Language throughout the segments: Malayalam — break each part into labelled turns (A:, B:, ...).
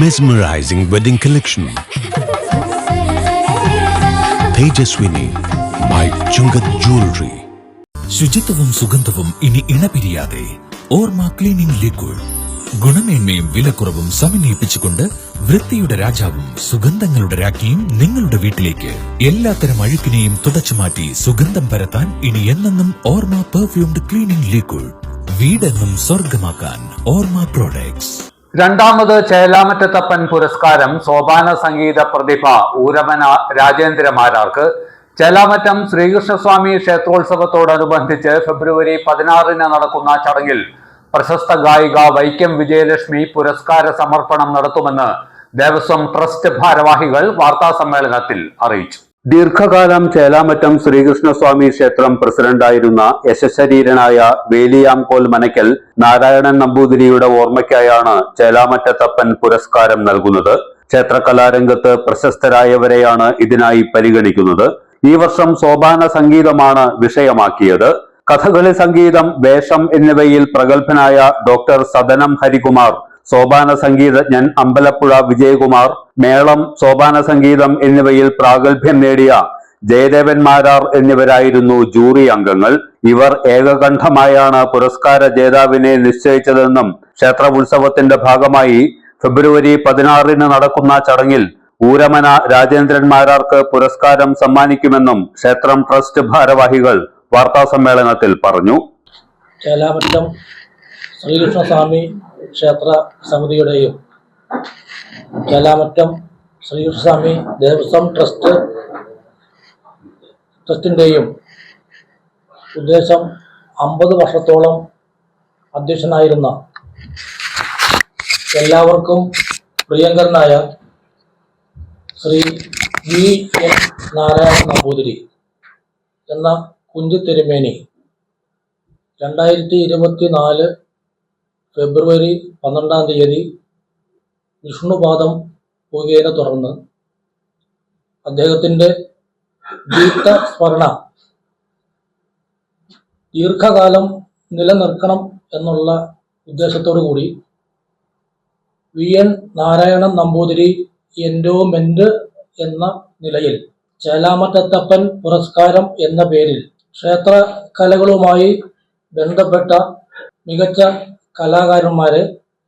A: Mesmerizing wedding collection.
B: ധൂം തര തര ധിരരാ.
A: Tejaswini by Chungat Jewelry.
C: ശുചിത്വവും സുഗന്ധവും ഇനി ഇണപിരിയാതെ ഓർമ്മ ക്ലീനിംഗ് ലിക്വിഡ് ഗുണമേന്മയും വിലക്കുറവും സമന്വയിപ്പിച്ചുകൊണ്ട് വൃത്തിയുടെ രാജാവും സുഗന്ധങ്ങളുടെ രാജ്ഞിയും നിങ്ങളുടെ വീട്ടിലേക്ക് എല്ലാത്തരം അഴുക്കിനെയും തുടച്ചു മാറ്റി സുഗന്ധം പരത്താൻ ഇനി എന്നെന്നും ഓർമ്മ പെർഫ്യൂംഡ് ക്ലീനിംഗ് ലിക്വിഡ് വീടെന്നും സ്വർഗമാക്കാൻ ഓർമ്മ പ്രോഡക്ട്സ്
D: രണ്ടാമത് ചേലാമറ്റത്തപ്പൻ പുരസ്കാരം സോപാന സംഗീത പ്രതിഭ ഊരമന രാജേന്ദ്രമാരാർക്ക് ചേലാമറ്റം ശ്രീകൃഷ്ണസ്വാമി ക്ഷേത്രോത്സവത്തോടനുബന്ധിച്ച് ഫെബ്രുവരി പതിനാറിന് നടക്കുന്ന ചടങ്ങിൽ പ്രശസ്ത ഗായിക വൈക്കം വിജയലക്ഷ്മി പുരസ്കാര സമർപ്പണം നടത്തുമെന്ന് ദേവസ്വം ട്രസ്റ്റ് ഭാരവാഹികൾ വാർത്താസമ്മേളനത്തിൽ അറിയിച്ചു. ദീർഘകാലം ചേലാമറ്റം ശ്രീകൃഷ്ണസ്വാമി ക്ഷേത്രം പ്രസിഡന്റായിരുന്ന യശശരീരനായ വേലിയാംകോൽ മനക്കൽ നാരായണൻ നമ്പൂതിരിയുടെ ഓർമ്മയ്ക്കായാണ് ചേലാമറ്റത്തപ്പൻ പുരസ്കാരം നൽകുന്നത്. ക്ഷേത്രകലാരംഗത്ത് പ്രശസ്തരായവരെയാണ് ഇതിനായി പരിഗണിക്കുന്നത്. ഈ വർഷം സോപാന സംഗീതമാണ് വിഷയമാക്കിയത്. കഥകളി സംഗീതം വേഷം എന്നിവയിൽ പ്രഗത്ഭനായ ഡോക്ടർ സദനം ഹരികുമാർ സോപാന സംഗീതജ്ഞൻ അമ്പലപ്പുഴ വിജയകുമാർ മേളം സോപാന സംഗീതം എന്നിവയിൽ പ്രാഗൽഭ്യം നേടിയ ജയദേവൻ മാരാർ എന്നിവരായിരുന്നു ജൂറി അംഗങ്ങൾ. ഇവർ ഏകകണ്ഠമായാണ് പുരസ്കാര ജേതാവിനെ നിശ്ചയിച്ചതെന്നും ക്ഷേത്ര ഉത്സവത്തിന്റെ ഭാഗമായി ഫെബ്രുവരി പതിനാറിന് നടക്കുന്ന ചടങ്ങിൽ ഊരമന രാജേന്ദ്രൻ മാരാർക്ക് പുരസ്കാരം സമ്മാനിക്കുമെന്നും ക്ഷേത്രം ട്രസ്റ്റ് ഭാരവാഹികൾ വാർത്താസമ്മേളനത്തിൽ പറഞ്ഞു.
E: ചേലാമറ്റം ശ്രീകൃഷ്ണസ്വാമി ക്ഷേത്ര സമിതിയുടെയും ചേലാമറ്റം ശ്രീകൃഷ്ണസ്വാമി ദേവസ്വം ട്രസ്റ്റ് ട്രസ്റ്റിന്റെയും ഉദ്ദേശം അമ്പത് വർഷത്തോളം അധ്യക്ഷനായിരുന്ന എല്ലാവർക്കും പ്രിയങ്കരനായ ശ്രീ വി എൻ നാരായണ നമ്പൂതിരി എന്ന കുഞ്ചു തിരുമേനി രണ്ടായിരത്തി ഇരുപത്തി നാല് ഫെബ്രുവരി പന്ത്രണ്ടാം തീയതി വിഷ്ണുപാദം മുഖേന തുടർന്ന് അദ്ദേഹത്തിന്റെ ദീപ്ത സ്മരണ ദീർഘകാലം നിലനിർത്തണം എന്നുള്ള ഉദ്ദേശത്തോടു കൂടി V. N. Narayanan Namboothiri endowment എന്ന നിലയിൽ ചേലാമറ്റത്തപ്പൻ പുരസ്കാരം എന്ന പേരിൽ ക്ഷേത്ര കലകളുമായി ബന്ധപ്പെട്ട മികച്ച കലാകാരന്മാരെ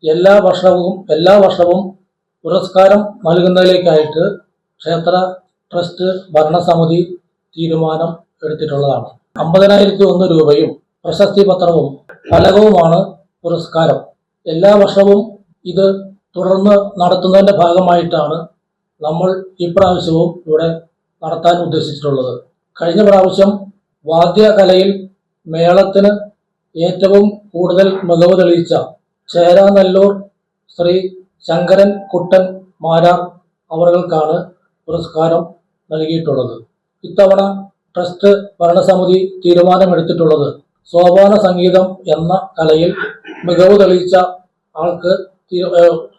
E: എല്ലാ വർഷവും എല്ലാ വർഷവും പുരസ്കാരം നൽകുന്നതിലേക്കായിട്ട് ക്ഷേത്ര ട്രസ്റ്റ് ഭരണസമിതി തീരുമാനം എടുത്തിട്ടുള്ളതാണ്. അമ്പതിനായിരത്തി ഒന്ന് രൂപയും പ്രശസ്തി പത്രവും ഫലകവുമാണ് പുരസ്കാരം. എല്ലാ വർഷവും ഇത് തുടർന്ന് നടത്തുന്നതിന്റെ ഭാഗമായിട്ടാണ് നമ്മൾ ഇപ്രാവശ്യവും ഇവിടെ നടത്താൻ ഉദ്ദേശിച്ചിട്ടുള്ളത്. കഴിഞ്ഞ പ്രാവശ്യം വാദ്യകലയിൽ മേളത്തിന് ഏറ്റവും കൂടുതൽ മികവ് തെളിയിച്ച ചേരാനല്ലൂർ ശ്രീ ശങ്കരൻ കുട്ടൻ മാരാർ അവർക്കാണ് പുരസ്കാരം നൽകിയിട്ടുള്ളത്. ഇത്തവണ ട്രസ്റ്റ് ഭരണസമിതി തീരുമാനമെടുത്തിട്ടുള്ളത് സോപാന സംഗീതം എന്ന കലയിൽ മികവ് തെളിയിച്ച ആൾക്ക്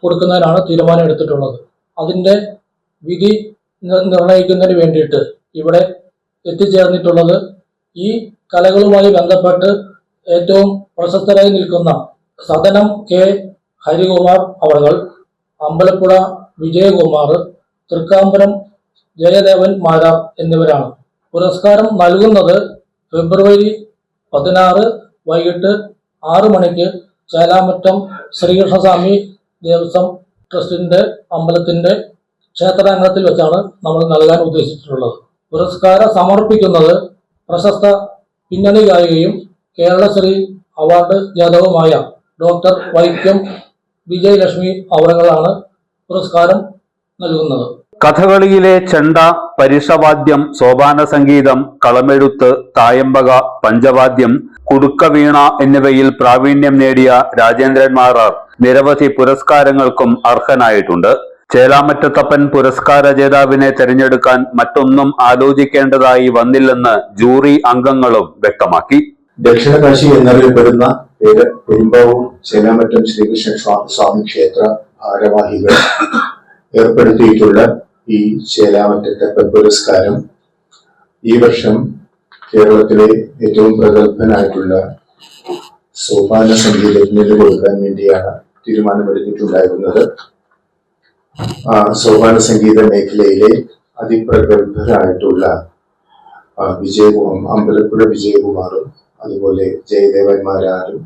E: കൊടുക്കുന്നതിനാണ് തീരുമാനം എടുത്തിട്ടുള്ളത് അതിന്റെ വിധി നിർണയിക്കുന്നതിന് വേണ്ടിയിട്ട് ഇവിടെ എത്തിച്ചേർന്നിട്ടുള്ളത് ഈ കലകളുമായി ബന്ധപ്പെട്ട് ഏറ്റവും പ്രശസ്തരായി നിൽക്കുന്ന സദനം കെ. ഹരികുമാർ അവർകൾ അമ്പലപ്പുഴ വിജയകുമാർ തൃക്കാമ്പരം ജയദേവൻ മാരാർ എന്നിവരാണ്. പുരസ്കാരം നൽകുന്നത് ഫെബ്രുവരി പതിനാറ് വൈകിട്ട് ആറ് മണിക്ക് ചേലാമറ്റം ശ്രീകൃഷ്ണസ്വാമി ദേവസ്വം ട്രസ്റ്റിന്റെ അമ്പലത്തിന്റെ ക്ഷേത്രാങ്കണത്തിൽ വെച്ചാണ് നമ്മൾ നൽകാൻ ഉദ്ദേശിച്ചിട്ടുള്ളത്. പുരസ്കാരം സമർപ്പിക്കുന്നത് പ്രശസ്ത പിന്നണി ഗായികയും കേരളശ്രീ അവാർഡ് ജേതാവുമായ ഡോക്ടർ വൈക്കം വിജയലക്ഷ്മി അവറുകളാണ് പുരസ്കാരം നൽകുന്നത്.
D: കഥകളിയിലെ ചെണ്ട പരിഷവാദ്യം സോപാന സംഗീതം കളമെഴുത്ത് തായമ്പക പഞ്ചവാദ്യം കുടുക്കവീണ എന്നിവയിൽ പ്രാവീണ്യം നേടിയ രാജേന്ദ്രൻ മാറാർ നിരവധി പുരസ്കാരങ്ങൾക്കും അർഹനായിട്ടുണ്ട്. ചേലാമറ്റത്തപ്പൻ പുരസ്കാര ജേതാവിനെ തെരഞ്ഞെടുക്കാൻ മറ്റൊന്നും ആലോചിക്കേണ്ടതായി വന്നില്ലെന്ന് ജൂറി അംഗങ്ങളും വ്യക്തമാക്കി.
F: ദക്ഷിണകാശി എന്നറിയപ്പെടുന്ന പേര് പെരുമ്പാവൂർ ചേലാമറ്റം ശ്രീകൃഷ്ണ സ്വാ- സ്വാമി ക്ഷേത്ര ഭാരവാഹികൾ ഏർപ്പെടുത്തിയിട്ടുള്ള ഈ ചേലാമറ്റത്തപ്പൻ പുരസ്കാരം ഈ വർഷം കേരളത്തിലെ ഏറ്റവും പ്രഗത്ഭനായിട്ടുള്ള സോപാന സംഗീതജ്ഞന് കൊടുക്കാൻ വേണ്ടിയാണ് തീരുമാനമെടുത്തിട്ടുണ്ടായിരുന്നത്. സോപാന സംഗീത മേഖലയിലെ അതിപ്രഗത്ഭരായിട്ടുള്ള വിജയകുമാർ അമ്പലപ്പുഴ വിജയകുമാറും അതുപോലെ ജയദേവന്മാരാരും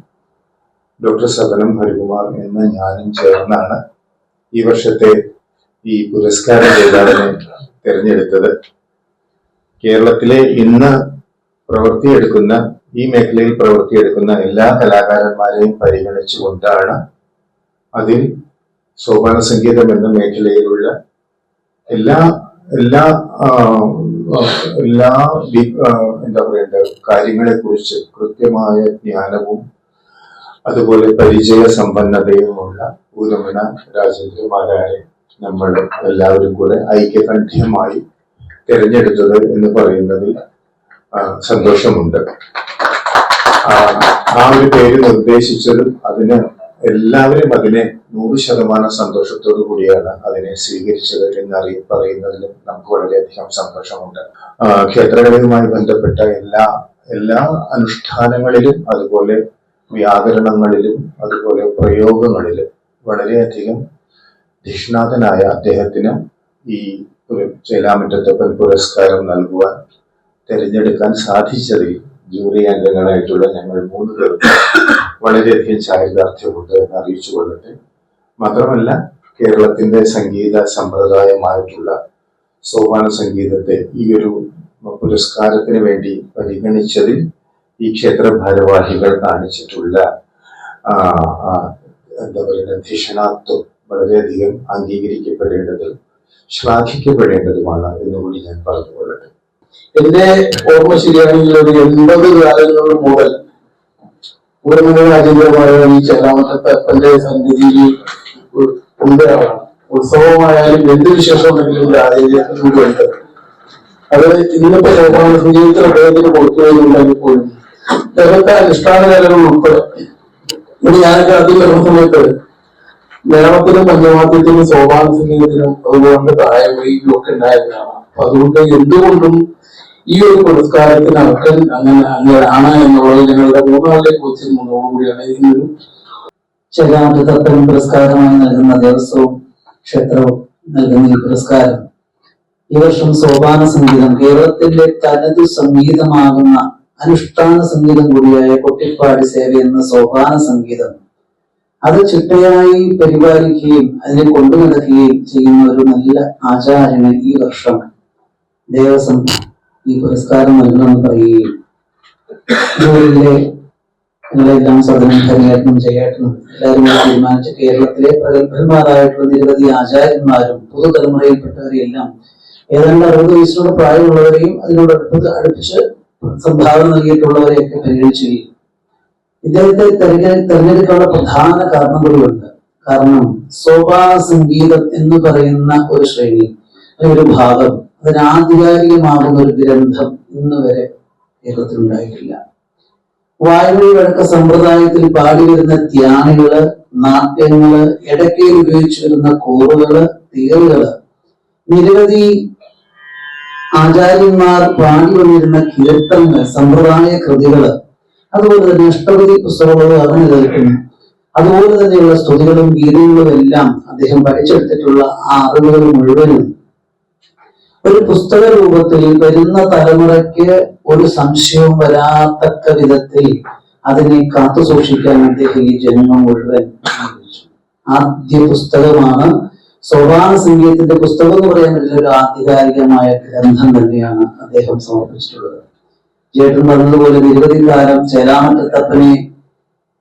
F: ഡോക്ടർ സദനം ഹരികുമാർ എന്ന ഞാനും ചേർന്നാണ് ഈ വർഷത്തെ ഈ പുരസ്കാര ജേതാവിനെ തിരഞ്ഞെടുത്തത്. കേരളത്തിലെ ഇന്ന് പ്രവൃത്തിയെടുക്കുന്ന ഈ മേഖലയിൽ പ്രവൃത്തിയെടുക്കുന്ന എല്ലാ കലാകാരന്മാരെയും പരിഗണിച്ചുകൊണ്ടാണ് അതിൽ സോപാന സംഗീതം എന്ന മേഖലയിലുള്ള എല്ലാ എല്ലാ എല്ലാ എന്താ പറയണ്ട കാര്യങ്ങളെ കുറിച്ച് കൃത്യമായ ജ്ഞാനവും അതുപോലെ പരിചയ സമ്പന്നതയുമുള്ള ഊരമണ രാജേന്ദ്രമാരായ നമ്മൾ എല്ലാവരും കൂടെ ഐക്യകണ്ഠ്യമായി തിരഞ്ഞെടുത്തത് എന്ന് പറയുന്നതിൽ സന്തോഷമുണ്ട്. ആ ഒരു പേര് നിർദ്ദേശിച്ചതും അതിന് എല്ലാവരും അതിനെ നൂറ് ശതമാനം സന്തോഷത്തോടു കൂടിയാണ് അതിനെ സ്വീകരിച്ചത് എന്നറിയ പറയുന്നതിലും നമുക്ക് വളരെയധികം സന്തോഷമുണ്ട്. ക്ഷേത്രകലയുമായി ബന്ധപ്പെട്ട എല്ലാ എല്ലാ അനുഷ്ഠാനങ്ങളിലും അതുപോലെ വ്യാകരണങ്ങളിലും അതുപോലെ പ്രയോഗങ്ങളിലും വളരെയധികം ധിഷ്ണാതനായ അദ്ദേഹത്തിന് ഈ ചേലാമറ്റത്തപ്പൻ പുരസ്കാരം നൽകുവാൻ തിരഞ്ഞെടുക്കാൻ സാധിച്ചതിൽ ജൂറി അംഗങ്ങളായിട്ടുള്ള ഞങ്ങൾ മൂന്ന് പേർക്ക് വളരെയധികം ചാരിതാർത്ഥ്യമുണ്ട് എന്ന് അറിയിച്ചു കൊള്ളട്ടെ. മാത്രമല്ല കേരളത്തിന്റെ സംഗീത സമ്പ്രദായമായിട്ടുള്ള സോപാന സംഗീതത്തെ ഈ ഒരു പുരസ്കാരത്തിന് വേണ്ടി പരിഗണിച്ചതിൽ ഈ ക്ഷേത്ര ഭാരവാഹികൾ കാണിച്ചിട്ടുള്ള എന്താ പറയുക ധിഷണാത്വം വളരെയധികം അംഗീകരിക്കപ്പെടേണ്ടതും ശ്ലാഘിക്കപ്പെടേണ്ടതുമാണ് എന്നുകൂടി ഞാൻ പറഞ്ഞുകൊള്ളട്ടെ
G: എന്റെ ഓർമ്മ ശരിയാണെങ്കിൽ ഒരു എൺപത് കാലങ്ങളിൽ മുതൽ പൂർണ രാജേന്ദ്രമായ ഈ ചെല്ലാമത്തെ സന്നിധിയിൽ ഉണ്ടാവണം ഉത്സവമായാലും എന്ത് വിശേഷം ഉണ്ടെങ്കിലും രാജേന്ദ്രത്തിനോട് ഉണ്ട് അത് ഇന്നത്തെ ലോകമാണ് സംഗീതത്തിൽ അദ്ദേഹത്തിന് കൊടുക്കുകയുണ്ടെങ്കിൽ പോലും. അദ്ദേഹത്തെ അനുഷ്ഠാന കലകൾ ഉൾപ്പെടെ ഇനി ഞാനൊക്കെ അതിൽ വരുന്ന സമയത്ത് മേളത്തിനും പഞ്ചവാദ്യത്തിനും സോപാന സംഗീതത്തിനും അതുകൊണ്ട് താഴെയും ഒക്കെ ഉണ്ടായിരുന്നതാണ് അതുകൊണ്ട് എന്തുകൊണ്ടും ഈ ഒരു പുരസ്കാരത്തിന് അർഹൻ അങ്ങനെ അങ്ങനെയാണ് എന്നുള്ളത് ഞങ്ങളുടെ മൂന്നാളിലെ കുറിച്ച് മുന്നോടുകൂടിയാണ് ഇതിനൊരു
H: ശരാമൃതപ്പൻ പുരസ്കാരമായി നൽകുന്ന ദേവസ്വവും ക്ഷേത്രവും നൽകുന്ന ഈ പുരസ്കാരം. ഈ വർഷം സോപാന സംഗീതം കേരളത്തിന്റെ തനതു സംഗീതമാകുന്ന അനുഷ്ഠാന സംഗീതം കൂടിയായ കൊട്ടിപ്പാടി സേവ എന്ന സോപാന സംഗീതം. അത് ചിട്ടയായി പരിപാലിക്കുകയും അതിനെ കൊണ്ടു നടക്കുകയും ചെയ്യുന്ന ഒരു നല്ല ആചാരങ്ങൾ ഈ വർഷം ദേവസ്വം. ഈ പുരസ്കാരം നൽകണമെന്ന് പറയുകയും ജൂറിയിലെ ഞങ്ങളെല്ലാം സദനം ഹരിയേട്ടനും ജയേട്ടനും എല്ലാവരും തീരുമാനിച്ച കേരളത്തിലെ പ്രഗത്ഭന്മാരായിട്ടുള്ള നിരവധി ആചാര്യന്മാരും പുതുതലമുറയിൽപ്പെട്ടവരെയെല്ലാം ഏതാണ്ട് അറുപത് വയസ്സിനോട് പ്രായമുള്ളവരെയും അതിനോട് അടുപ്പത് അടുപ്പിച്ച് സംഭാവന നൽകിയിട്ടുള്ളവരെയൊക്കെ പരിഗണിച്ചു ഇദ്ദേഹത്തെ തെരഞ്ഞെ- തെരഞ്ഞെടുക്കാനുള്ള പ്രധാന കാരണങ്ങളുണ്ട് കാരണം സോപാന സംഗീതം എന്ന് പറയുന്ന ഒരു ശ്രേണി ഒരു ഭാഗം അതിന് ആധികാരികമാകുന്ന ഒരു ഗ്രന്ഥം ഇന്ന് വരെ കേരളത്തിലുണ്ടായിട്ടില്ല വഴക്ക സമ്പ്രദായത്തിൽ പാടി വരുന്ന ധ്യാനികൾ നാട്യങ്ങൾ ഇടയ്ക്കയിൽ ഉപയോഗിച്ചു വരുന്ന കോറുകൾ തീറുകൾ നിരവധി ആചാര്യന്മാർ പാടി വന്നിരുന്ന കീർത്തനങ്ങൾ സമ്പ്രദായ കൃതികൾ അതുപോലെ തന്നെ അഷ്ടപതി പുസ്തകങ്ങളും അറിഞ്ഞു തീർക്കുന്നു അതുപോലെ തന്നെയുള്ള സ്തുതികളും ഗീതങ്ങളും എല്ലാം അദ്ദേഹം പഠിച്ചെടുത്തിട്ടുള്ള ആ അറിവുകൾ മുഴുവനും ഒരു പുസ്തക രൂപത്തിൽ വരുന്ന തലമുറയ്ക്ക് ഒരു സംശയവും വരാത്തക്ക വിധത്തിൽ അതിനെ കാത്തു സൂക്ഷിക്കാൻ അദ്ദേഹം ഈ ജന്മം മുഴുവൻ. ആദ്യ പുസ്തകമാണ്. സോപാന സംഗീതത്തിന്റെ പുസ്തകം എന്ന് പറയാൻ ഒരു ആധികാരികമായ ഗ്രന്ഥം തന്നെയാണ് അദ്ദേഹം സമർപ്പിച്ചിട്ടുള്ളത്. ജേട്ടൻ പറഞ്ഞതുപോലെ നിരവധി കാലം ചേലാമറ്റത്തപ്പനെ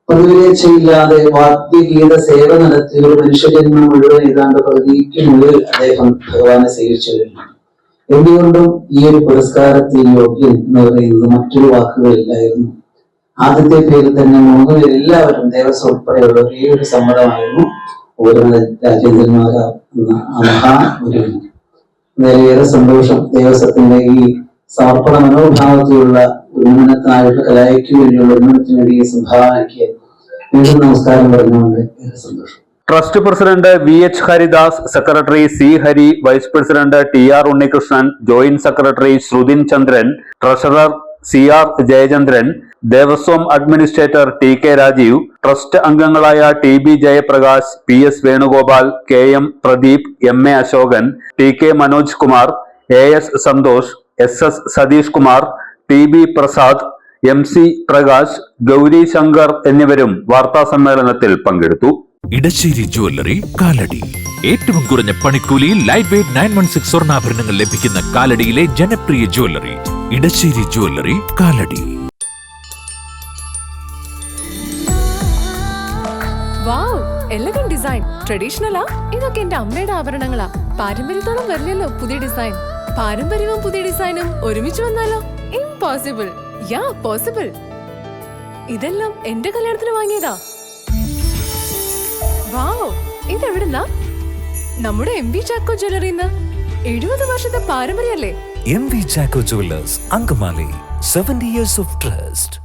H: പ്രതിവിലേച്ചയില്ലാതെ വാദ്യഗീത സേവ നടത്തി ഒരു മനുഷ്യജന്മം മുഴുവൻ ഏതാണ്ട് പകുതിക്ക് മുകളിൽ അദ്ദേഹം ഭഗവാനെ സ്വീകരിച്ചു കഴിഞ്ഞു എന്തുകൊണ്ടും ഈ ഒരു പുരസ്കാരത്തിൽ യോഗ്യൻ എന്ന് പറയുന്നത് മറ്റൊരു വാക്കുകളില്ലായിരുന്നു ആദ്യത്തെ പേരിൽ തന്നെ മൂന്ന് പേരെല്ലാവരും ദേവസ്വം ഉൾപ്പെടെയുള്ള ഒരേ ഒരു സമ്മതമായിരുന്നു. ഓരോ രാജേന്ദ്രന്മാര മഹാ സന്തോഷം. ദേവസ്വത്തിന്റെ ഈ സമർപ്പണ മനോഭാവത്തിലുള്ള ഉന്നമനത്തിനായിട്ട് കലായിക്കു വേണ്ടിയുള്ള ഉന്നമനത്തിന് വേണ്ടി സംഭാവനയ്ക്ക് വീണ്ടും നമസ്കാരം പറഞ്ഞുകൊണ്ട് ഏറെ സന്തോഷം.
D: Trust president V H Haridas secretary C Hari vice president T R Unnikrishnan joint secretary Shruthin Chandran treasurer C R Jayachandran Devaswom administrator T K Rajeev trust അംഗങ്ങളായ T B Jayaprakash P S Venugopal K M Pradeep M A Ashokan T K Manoj Kumar A S Santhosh S S Satheesh Kumar T B Prasad M C Prakash Gauri Shankar എന്നിവരും വാർത്താ സമ്മേളനത്തിൽ പങ്കെടുത്തു.
C: ഇടശ്ശേരി ജുവല്ലറി കാലടി. ഏറ്റവും കുറഞ്ഞ പണിക്കൂലിയിൽ light weight nine one six സ്വർണാഭരണങ്ങൾ ലഭിക്കുന്ന കാലടിയിലെ ജനപ്രിയ jewellery Edassery jewellery
I: Kalady. Elegant design ട്രഡീഷണലാ ഇതൊക്കെ എന്റെ അമ്മയുടെ ആഭരണങ്ങളാ. പാരമ്പര്യത്തോളം വരില്ലല്ലോ പുതിയ ഡിസൈൻ പാരമ്പര്യവും പുതിയ ഡിസൈനും ഒരുമിച്ച് വന്നാലോ? ഇംപോസിബിൾ യാ പോസിബിൾ ഇതെല്ലാം എന്റെ കല്യാണത്തിന് വാങ്ങിയതാ. വാവ് ഇതെവിടുന്നാ? നമ്മുടെ എം വി ചാക്കോ ജ്വല്ലറിന്ന് എഴുപത് വർഷത്തെ പാരമ്പര്യല്ലേ
J: M V Chacko jewellers Angamaly seventy years of trust